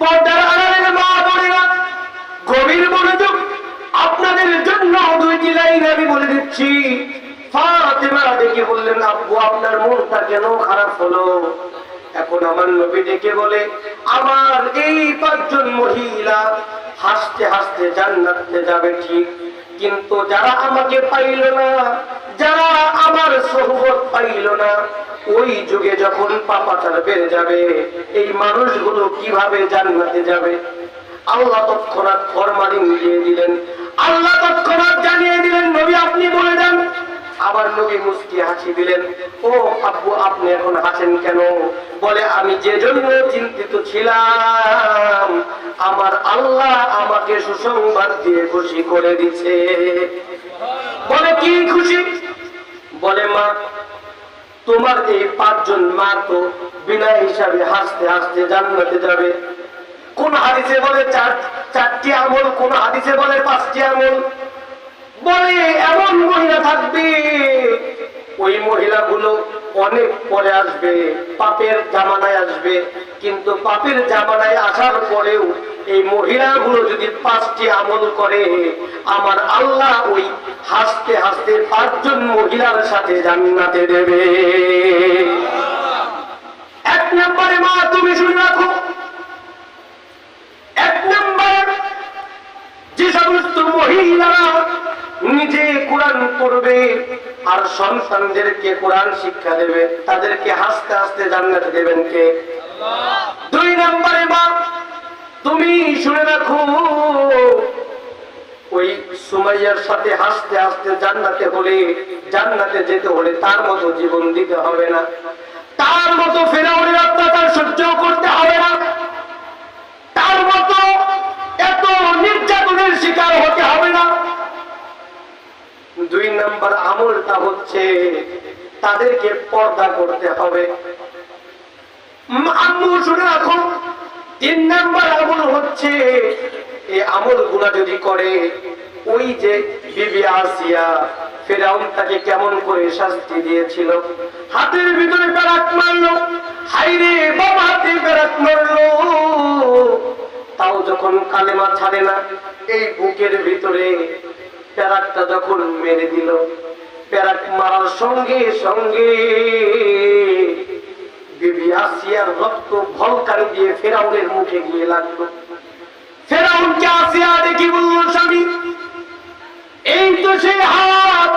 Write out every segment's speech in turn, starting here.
পর্দার আড়ালের মা গভীর মনোযোগ আপনাদের জন্য আমি বলে দিচ্ছি। ডেকে বললেন আব্বু আপনার মনটা কেন খারাপ হলো? এখন আমার নবী ডেকে বলে, আমার এই পাঁচজন মহিলা হাসতে হাসতে জান্নাতে যাবে ঠিক, কিন্তু যারা আমাকে পাইল না যারা আমার সহবত পাইল না, ওই যুগে যখন পাপাচার বেড়ে যাবে, এই মানুষগুলো কীভাবে জান্নাতে যাবে? আল্লাহ তৎক্ষণাৎ ফরমালিন দিয়ে দিলেন। আল্লাহ তৎক্ষণাৎ জানিয়ে দিলেন, নবী আপনি বলে দেন। আবার নবী মুস্কি হাসি দিলেন, ও আব্বু, আপনি এখন হাসেন কেন? বলে, আমি যে জন্য চিন্তিত ছিলাম, আমার আল্লাহ আমাকে সুসংবাদ দিয়ে খুশি করে দিছে বলে, কি খুশি? বলে, মা, তোমার এই পাঁচজন মা তো বিনা হিসাবে হাসতে হাসতে জান্নাতে যাবে। কোন হাদিসে বলে চার, চারটি আমল, কোন হাদিসে বলে পাঁচটি আমল? বলে, এমন মহিলা থাকবে, ওই মহিলাগুলো অনেক পরে আসবে, পাপের জামানায় আসবে। কিন্তু পাপের জামানায় আসার পরেও এই মহিলাগুলো যদি পাঁচটি আমল করে, আমার আল্লাহ ওই হাসতে হাসতে পাঁচজন মহিলার সাথে জান্নাতে দেবে। এক নম্বরে মা, তুমি শুনে রাখো। এক নম্বর যে সমস্ত মহিলারা নিজে কোরআন করবে আর সন্তানদেরকে কোরআন শিক্ষা দেবে, তাদেরকে হাসতে হাসতে জান্নাত দেবেন কে? দুই নম্বরে মা তুমি শুনে রাখো, ওই সুমাইয়ার সাথে হাসতে হাসতে জান্নাতে হলে, জান্নাতে যেতে হলে তার মতো জীবন দিতে হবে না। তার মতো ফেরাউনের অত্যাচার সহ্য করতে হবে না। তার মতো এত নির্যাতনের শিকার হতে হবে না। দুই নাম্বার আমলটা হচ্ছে তাদেরকে পর্দা করতে হবে। আম্মু, শুনে রাখো তিন নাম্বার আমল হচ্ছে এই আমলগুলা যদি করে, ওই যে বিবি আসিয়া ফেরাউন তাকে কেমন করে শাস্তি দিয়েছিল? হাতের ভিতরে বেড়াক মারলো, হাইরে বাবা হাতে বেড়াক মারলো। তাও যখন কালেমা ছাড়ে না, এই বুকের ভিতরে প্যারাকটা যখন মেরে দিল প্যারাক মারার সঙ্গে সঙ্গে আসিয়ার রক্ত ভলকান দিয়ে ফেরাউনের মুখে গিয়ে লাগল। ফেরাউনকে আসিয়া দেখি বলল, স্বামী, এই তো সেই হাত,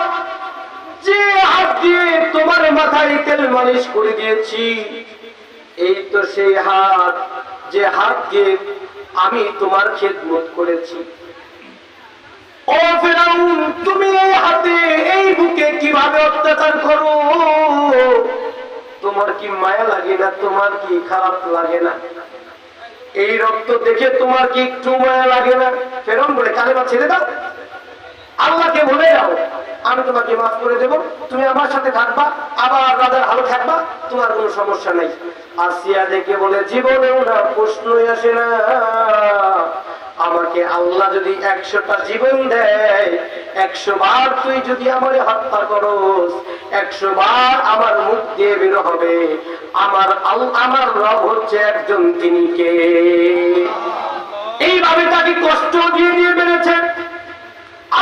যে হাত দিয়ে তোমার মাথায় তেল মালিশ করে দিয়েছি, এই তো সেই হাত, যে হাত দিয়ে আমি তোমার খেদমত করেছি। ও ফেরাউন, তুমি এই হাতে এই বুকে কীভাবে অত্যাচার করো? তোমার কি মায়া লাগে না, তোমার কি খারাপ লাগে না? এই রক্ত দেখে তোমার কি একটু মায়া লাগে না? ফেরাউন বলে, কালেমা ছেড়ে দাও। আল্লাহকে বলে যাও আমি তোমাকে মাফ করে দেব, তুমি আমার সাথে থাকবা আবার রাজার ভালো থাকবা, তোমার কোনো সমস্যা নেই। আসিয়া দেখে বলে, জীবনেও না, প্রশ্নই আসে না। আমাকে আল্লাহ যদি একশোটা জীবন দেয়, একশো বার তুই যদি আমার হত্যা করস একশো বার আমার মুখ দিয়ে বের হবে। আমার আমার রব হচ্ছে একজন তিনি কে? এইভাবে তাকে কষ্ট দিয়ে দিয়ে বেড়েছে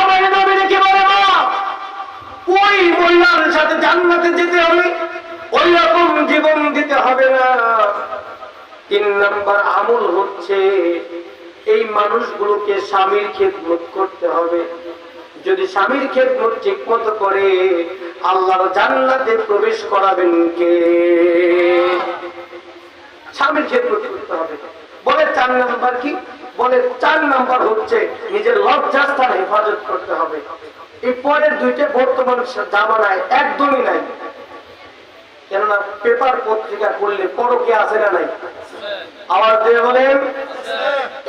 আমার নবী রেখে বলে মা ওই মহিলার সাথে জান্নাতে যেতে হবে। ওই রকম জীবন দিতে হবে না। তিন নাম্বার আমল হচ্ছে এই মানুষগুলোকে স্বামীর খেদমত করতে হবে। যদি স্বামীর খেদমত ঠিক মতো করে, আল্লাহর জান্নাতে প্রবেশ করাবেন কে? স্বামীর খেদমত করতে হবে। বলে চার নাম্বার কি? বলে চার নাম্বার হচ্ছে নিজের লজ্জাস্থান হেফাজত করতে হবে। এই পরের দুইটা বর্তমান জামানায় একদমই নাই। কেননা পেপার পত্রিকা করলে পরকে আছে না নাই? আওয়াজ দিয়ে বলেন,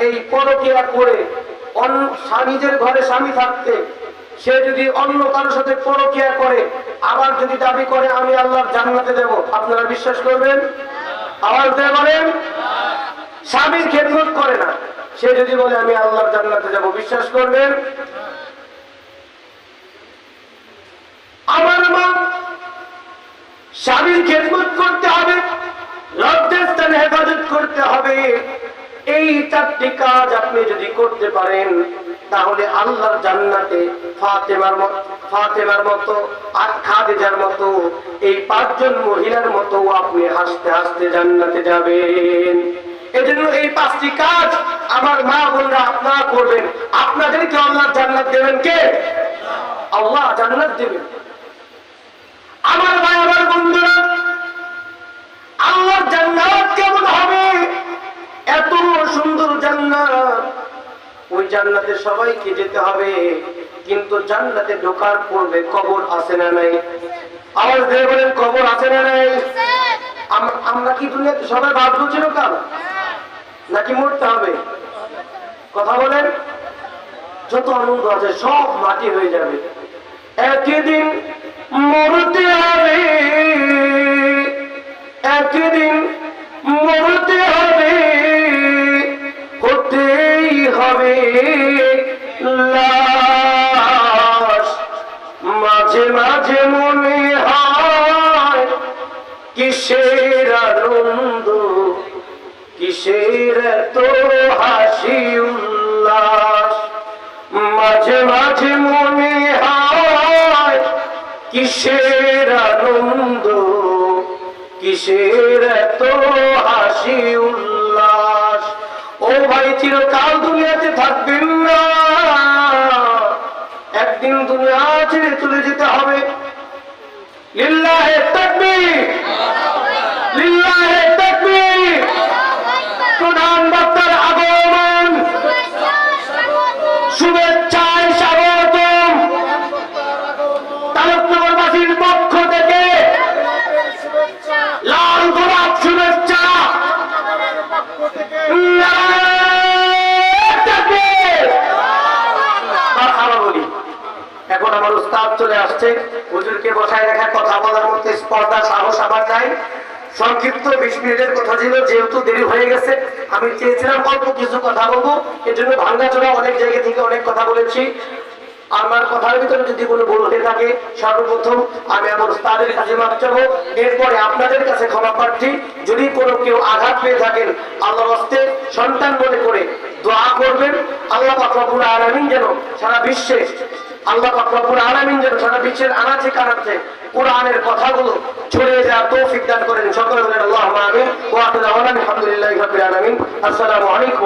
এই পরকিয়া করে অন্য স্বামীদের ঘরে স্বামী থাকতে সে যদি অন্য কারোর সাথে পরকিয়া করে, আবার যদি দাবি করে, আমি আল্লাহর জান্নাতে দেব। আপনারা বিশ্বাস করবেন? আওয়াজ দিয়ে বলেন? স্বামীর খেদমত করে না। সে যদি বলে, আমি আল্লাহর জান্নাতে যাব, বিশ্বাস করবেন? আমার মা স্বামীর খেদমত করতে হবে হেফাজত করতে হবে। এই চারটি কাজ আপনি যদি করতে পারেন তাহলে আল্লাহর জান্নাতে ফাতেমার মতো ফাতেমার মতো আর খাদিজার মতো এই পাঁচজন মহিলার মতো আপনি হাসতে হাসতে জান্নাতে যাবেন। এজন্য এই পাঁচটি কাজ আমার মা বোনরা আপনারা করবেন। আপনাদেরকে আল্লাহ জান্নাত দেবেন কে? আল্লাহ জান্নাত দেবেন। আমার ভাই, আমার বন্ধুরা, আল্লাহর জান্নাত কেমন হবে? এত সুন্দর জান্নাত। ওই জান্নাতে সবাইকে যেতে হবে। কিন্তু জান্নাতে ঢোকার পূর্বে কবর আছে না নাই? আওয়াজ দিয়ে বলেন, কবর আছে না নাই? আমরা কি দুনিয়াতে সবাই বাঁচবো চিরকাল নাকি মরতে হবে? কথা বলেন। যত আনন্দ আছে, সব মাটি হয়ে যাবে। একদিন মরতে মাঝে মাঝে মনে হয়, কিসের আনন্দ, কিসের তো হাসি উল্লাস? মাঝে মাঝে মনে হয়, কিসের আনন্দ, কিসের তো হাসি উল্লাস? ও ভাই, চিরকাল দুনিয়াতে থাকবেন একদিন দুনিয়া ছেড়ে চলে যেতে হবে। লিল্লাহে তাকবীর। এখন আমার উস্তাদ চলে আসছে। হুজুরকে বসায় রাখা, কথা বলার মধ্যে স্পর্ধা, সাহস আমার নাই। সংক্ষিপ্ত বিশ মিনিটের কথা ছিল, যেহেতু দেরি হয়ে গেছে, আমি চেয়েছিলাম অল্প কিছু কথা বলব। এর জন্য ভাঙ্গাচোরা অনেক জায়গা থেকে অনেক কথা বলেছি। আমার কথার ভিতরে যদি কোনো ভুল হয়ে থাকে, সর্বপ্রথম আমি আমার উস্তাদের কাছে মাপ চাবো। এরপরে আপনাদের কাছে ক্ষমা প্রার্থী। যদি কোনো কেউ আঘাত পেয়ে থাকেন আল্লাহ হস্তে সন্তান মনে করে দোয়া করবেন। আল্লাহ পাকরাবুল আলমিন যেন সারা বিশ্বে আল্লাহ পাকরাবুল আলামিন যেন সারা বিশ্বের আনাচে কানাচে কোরআনের কথাগুলো ছড়িয়ে যাওয়ার তৌফিক দান করেন। সকলে বলেন আল্লাহ আমিন। ওয়া আলহামদুলিল্লাহি রাব্বিল আলামিন। আসসালামু আলাইকুম